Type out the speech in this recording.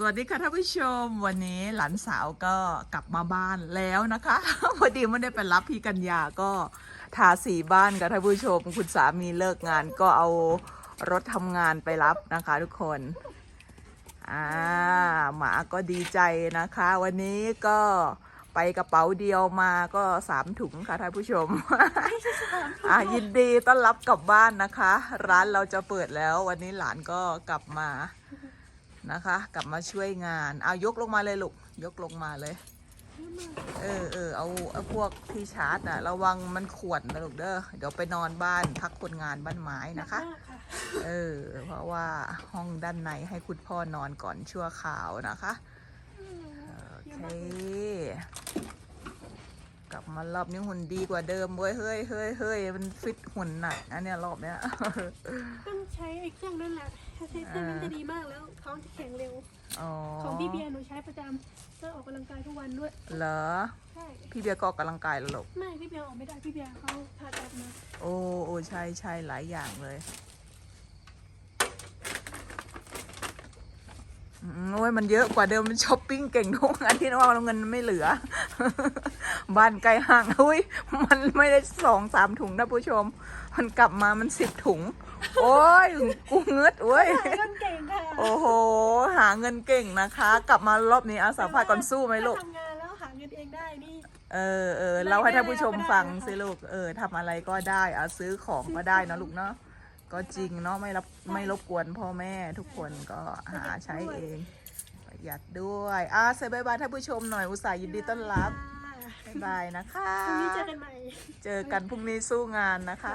สวัสดีค่ะท่านผู้ชม วันนี้หลานสาวก็กลับมาบ้านแล้วนะคะพอดีไม่ได้ไปรับพี่กัญญาก็ทาสีบ้านกับท่านผู้ชม คุณสามีเลิกงานก็เอารถทำงานไปรับนะคะทุกคนอ่าหมาก็ดีใจนะคะ วันนี้ก็ไปกระเป๋าเดียวมาก็สามถุงค่ะท่านผู้ชมอะยินดีต้อนรับกลับบ้านนะคะ ร้านเราจะเปิดแล้ว วันนี้หลานก็กลับมา นะคะ กลับมาช่วยงาน เอายกลงมาเลยลูก ยกลงมาเลย เออเออเอาเอาพวกที่ชาร์จนะระวังมันขวดนะลูกเด้อ เดี๋ยวไปนอนบ้านพักคนงานบ้านไม้นะคะ เออ เพราะว่าห้องด้านในให้คุณพ่อนอนก่อนชั่วคราวนะคะ โอเคกลับ มารอบนี้หุ่นดีกว่าเดิมเว้ยเฮ้ยเฮ้ยเฮ้ยมันฟิตหุ่นหนักนะเนี่ยรอบเนี้ย ต้องใช้ไอ้เครื่องนั่นแหละถ้าใช้เครื่องนั้นจะดีมากแล้วท้องจะแข็งเร็ว อ๋อของพี่เบียร์หนูใช้ประจำก็ออกกำลังกายทุกวันด้วย เหรอ ใช่ พี่เบียร์ก็ออกกำลังกายแล้วลูกไม่พี่เบียร์ออกไม่ได้พี่เบียร์เขาผ่าตัดมา โอ้โอ้ใช่ใช่หลายอย่างเลยอืมโอ้ ยมันเยอะกว่าเดิมมันช้อปปิ้งเก่งทุกอันที่ว่าเงินไม่เหลือ บ้านไกลห่างอุ้ยมันไม่ได้สองสามถุงนะผู้ชม มันกลับมามันสิบถุง โอ้ยกูเงืดเว้ยหาเงินเก่งค่ะโอ้โห หาเงินเก่งนะคะ กลับมารอบนี้อาสาพาก่อนสู้ไหมลูกถ้าทำงานแล้วหาเงินเองได้นี่เออเออเราให้ท่านผู้ชมฟังสิลูกเออทำอะไรก็ได้เอาซื้อของก็ได้นะลูกเนาะก็จริงเนาะไม่รับไม่รบกวนพ่อแม่ทุกคนก็หาใช้เอง ประหยัดด้วยอะเซบายบายท่านผู้ชมหน่อยอุตส่าห์ยินดีต้อนรับบ๊ายบายนะคะ พรุ่งนี้เจอกันใหม่ เจอกันพรุ่งนี้สู้งานนะคะ